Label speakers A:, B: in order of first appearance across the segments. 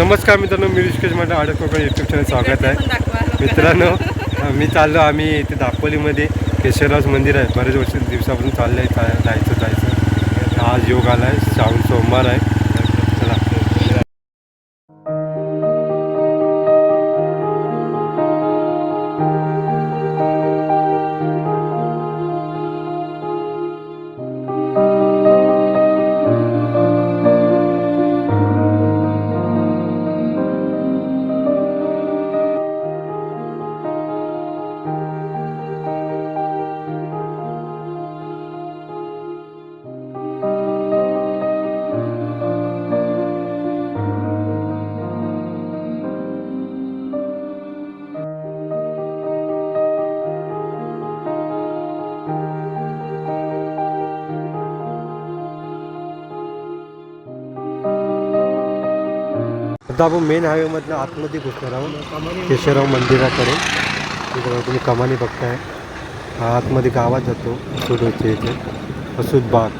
A: नमस्कार मित्रांनो मी ऋषिकेश मंडळ आडत कोकण यूट्यूब चॅनल स्वागत आहे. मित्रांनो मी चाललो आम्ही इथे दापोलीमध्ये केशवराज मंदिर आहे. बरेच वर्ष दिवसापासून चाललं आहे जायचं जायचं. आज योग आला आहे श्रावण सोमवार आहे. आता आपण मेन हायवेमधनं आतमध्ये घुसणार आहोत. केशवराव मंदिराकडे. तिकडे तुम्ही कमानी बघताय. आतमध्ये गावात जातो सुडोचे इथे. असूद बाग.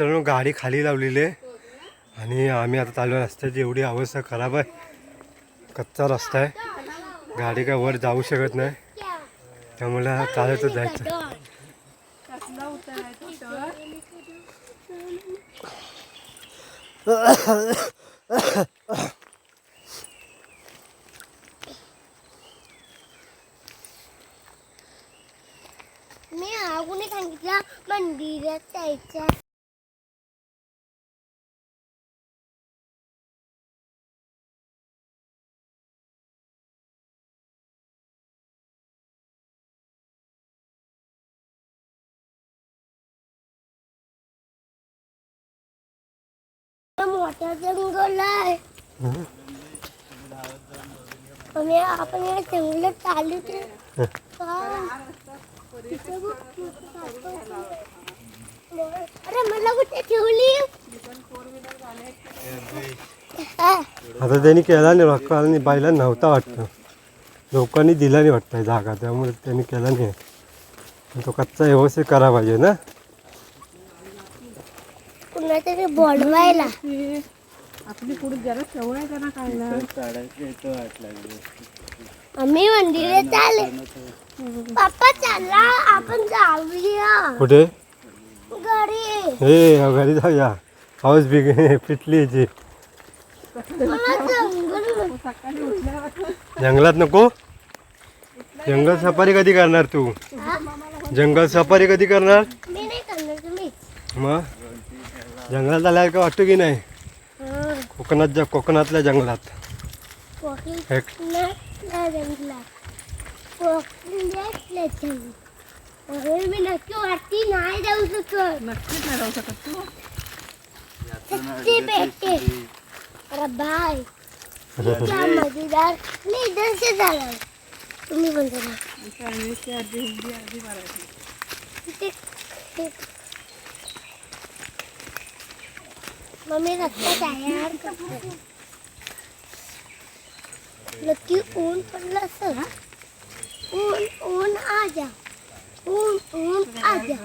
A: मित्रांनो गाडी खाली लावलेली आहे. आणि आम्ही आता चालू रस्त्याची. एवढी अवस्था खराब आहे. कच्चा रस्ता आहे. गाडी काय वर जाऊ शकत नाही. त्यामुळे चालतच जायचं.
B: मी आगुने सांगितलं मंदिरात जायचं. जंगल आहे. आणि आपण या जंगलात चालू ते तिथे बघ, मोठं साप आहे. अरे मला कुठे ठेवली?
A: आता त्यांनी केला नाही वाटतं आणि बायला नव्हता वाटतं लोकांनी दिला नाही वाटतं जागा त्यामुळे त्यांनी केला नाही तो कच्चा व्यवस्थित करा पाहिजे ना?
B: कुणातरी बोलवायला.
C: आपली पुढे जरा सवय आहे त्यांना ना
B: आम्ही मंदिरात पप्पा चला आपण जाऊया.
A: कुठे?
B: घरी.
A: हे घरी जाऊया. हाऊस बिग पिटली
C: उठल्यावर.
A: जंगलात नको. जंगल सफारी कधी करणार तू? जंगल सफारी कधी करणार?
B: मी नाही करणार तुम्ही.
A: मग? जंगलात आल्यावर का वाटतो की नाही? कोकणात कोकणातल्या जंगलात. एक.
B: कोकणातल्या जंगलात. मी नक्की वाटती नाही जाऊ शकत.
C: नक्कीच नाही राहू शकत तू.
B: सच्ची भेटते अरे बाय. इतका मजेदार मी इथं झालं. तुम्ही पण चला
C: अर्धी मराठी
B: ते- ते- मम्मी रस्ता तयार करते. नक्की ऊन पडलं असं. ऊन ऊन आ जा. ऊन ऊन आ जा.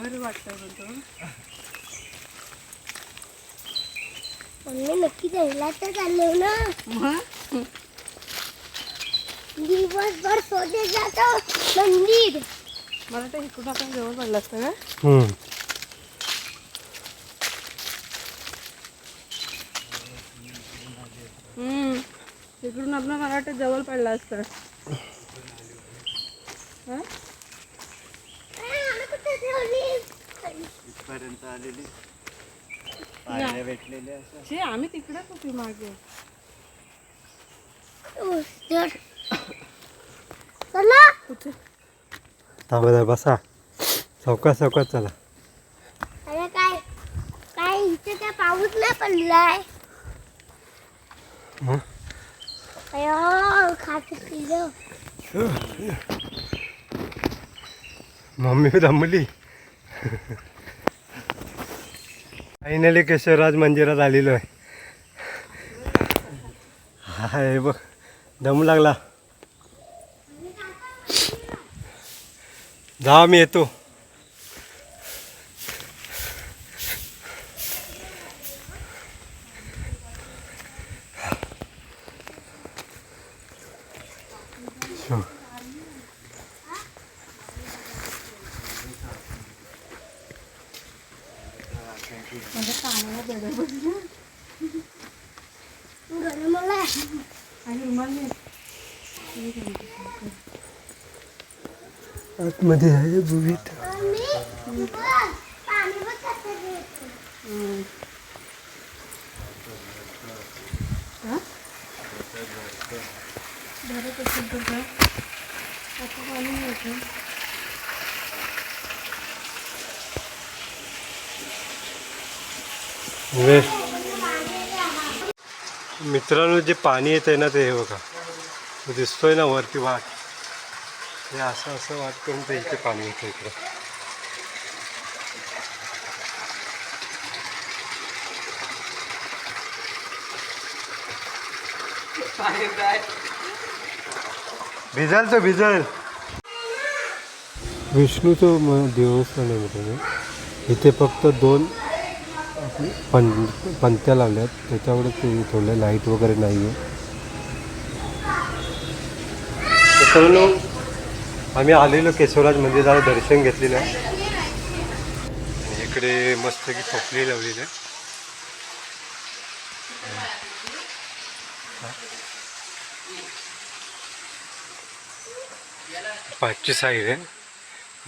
B: मम्मी नक्की जायला तर चाललो ना. दिवसभर शोधे जातो. मंदिर.
C: मला तर इकडून आपण जवळ पडलं असतं का इकडून आपण मला वाटतं जवळ पडलं असतं. हा?
D: इथपर्यंत आलेली. पायऱ्या भेटलेल्या असं
C: शी आम्ही तिकडेच होती मागे.
B: चला.
C: कुठे?
A: थांबा जरा बसा. चौकात चौकात चला.
B: अरे काय काय इथे काय पाऊस नाही पडलाय?
A: मग?
B: अयो
A: मम्मी दमली फायनली केशवराज मंदिरात आलेलो आहे. हाय बघ दम लागला. जा मी येतो.
B: गरम मला
C: आणि रुमाल नाही.
A: आतमध्ये आहे बुवीत
B: मम्मी बघ, पाणी बघ कसं येतं.
C: हम्म. हा? भरत असेल तर काय? आता पाणी.
A: वेस्ट मित्रांनो जे पाणी येत आहे ना ते हे बघा. तो दिसतोय ना वरती वाट. हे असं असं वाट करून ते इथे पाणी येतं इकडं. भिजल तो भिजल. विष्णूचं म देवस्थान आहे मित्रांनो. इथे फक्त दोन पं पंत्या लावल्यात. त्याच्यावर ते थोडं लाइट वगैरे नाही आहे आम्ही आलेलो केशवराज मंदिराला दर्शन घेतलेलं आहे. इकडे मस्त की खोपली लावलेली आहे. पाचची साईड आहे.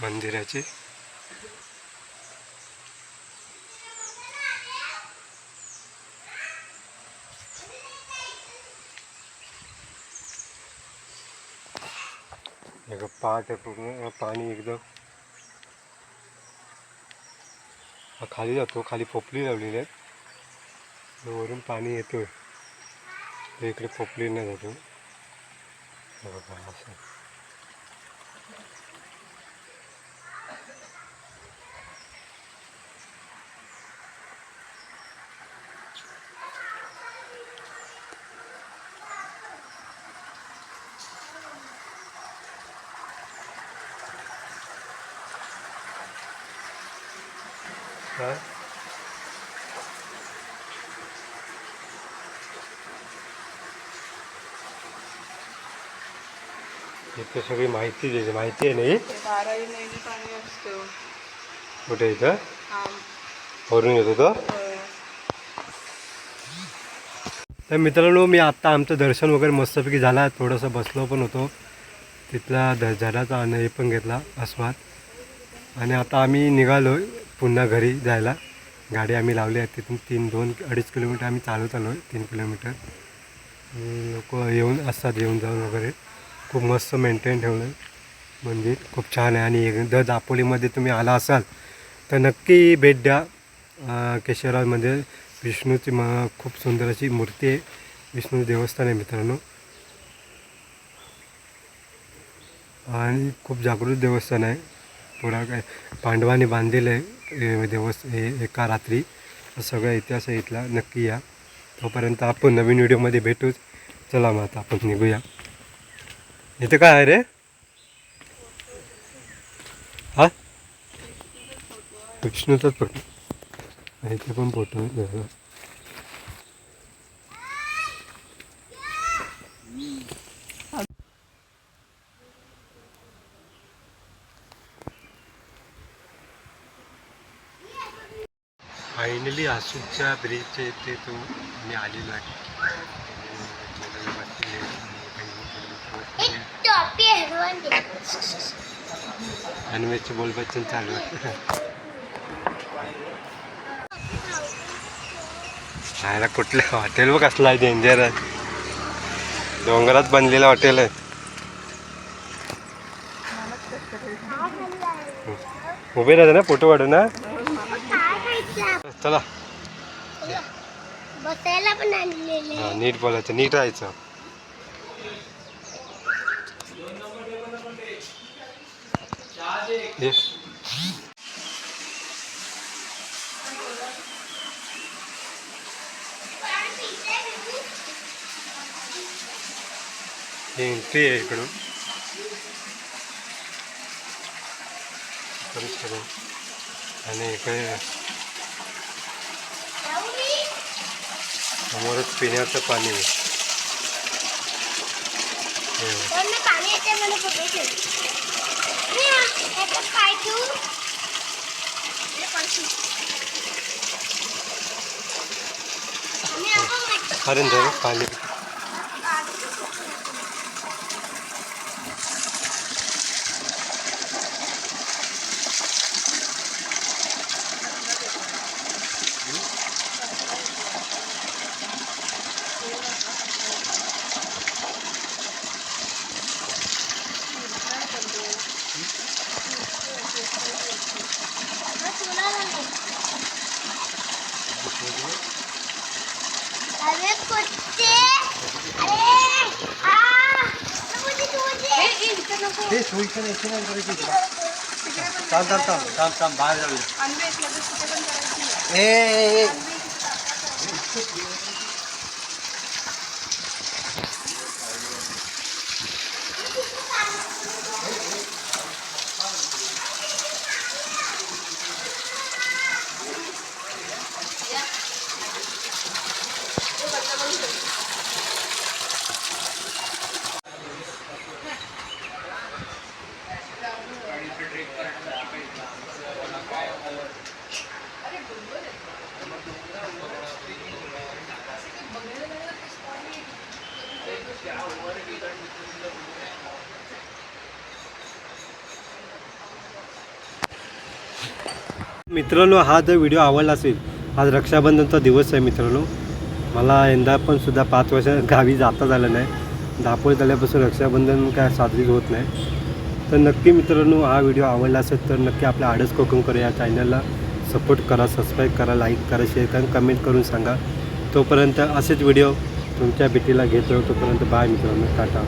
A: मंदिराची. एक पाट आहे पूर्ण. पाणी एकदम. खाली जातो. खाली पोपली लावलेली आहे वरून पाणी येतोय. इकडे पोपली नाही जातो असं. काय इथे सगळी माहिती द्यायची माहिती आहे नाही
C: बाराही महिने पाणी असतं.
A: कुठे इथं. वरून येतो तो?
C: होय.
A: तर मित्रांनो मी आत्ता आमचं दर्शन वगैरे मस्तपैकी झाला थोडंसं बसलो पण होतो. तिथला ध झाडाचा हे पण घेतला आस्वाद. आणि आता आम्ही निघालो पुन्हा घरी जायला. गाडी आम्ही लावली आहे. तिथून तीन दोन अडीच किलोमीटर आम्ही चालत आलो आहे. तीन किलोमीटर. लोक येऊन असतात येऊन जाऊन वगैरे. खूप मस्त मेंटेन ठेवलं. आहे मंदिर खूप छान आहे. आणि एक- दापोलीमध्ये तुम्ही आला असाल तर नक्की भेट द्या. अं, केशवराज मंदिर विष्णूची म खूप सुंदर अशी मूर्ती आहे. विष्णू देवस्थान आहे मित्रांनो. आणि खूप जागृत देवस्थान आहे. पुरा काय पांडवांनी बांधलेलं आहे. देवस्थ हे एका रात्री. सगळा इतिहास आहे इथला नक्की या. तोपर्यंत आपण नवीन व्हिडिओमध्ये भेटूच. चला मग आता आपण निघूया. इथे काय आहे रे? हा? विष्णूचाच फोटो. इथे पण फोटो फायनली आसूच्या ब्रिजच्या इथे तो मी आलेलो आहे.
B: दे
A: काही अनवेचे बोलबच्चन चालू. आहे कुठलं हॉटेल बघ असलं आहे डेंजर आहे. डोंगरात बनलेलं हॉटेल आहे. उभे राहते ना फोटो काढू ना. चला.
B: बसायला पण
A: नीट बोलायचं नीट राहायचं. ये. ही एंट्री आहे इकडून करू शकतो आणि इकडे समोरच पिण्याचं पाणी आहे हे बघ.
B: पण मी पाणी येते मला कुठे ठेव मी याच्यात काय ठेवू हे पडशी. आणि आपण मच्छी-
A: कारण जरा पाणी
B: हा, तुला नाही. अरे कुठे अरे आ नको ते तुझे.
D: थांब थांब थांब थांब थांब बाहेर जाऊया
C: अनवेच लगेच कुठे पण
A: मित्रांनो हा जर व्हिडिओ आवडला असेल आज रक्षाबंधनचा दिवस आहे मित्रांनो. मला यंदा पण सुद्धा पाच वर्ष गावी जाता झालं नाही. दापोळी झाल्यापासून रक्षाबंधन काय साजरी होत नाही. तर नक्की मित्रांनो हा व्हिडिओ आवडला असेल तर नक्की आपल्या आडस करू या चॅनलला सपोर्ट करा सबस्क्राईब करा लाईक करा शेअर करा कमेंट करून सांगा. तोपर्यंत असेच व्हिडिओ तुमच्या भेटीला घेतो. तोपर्यंत बाय मित्रांनो टाटा.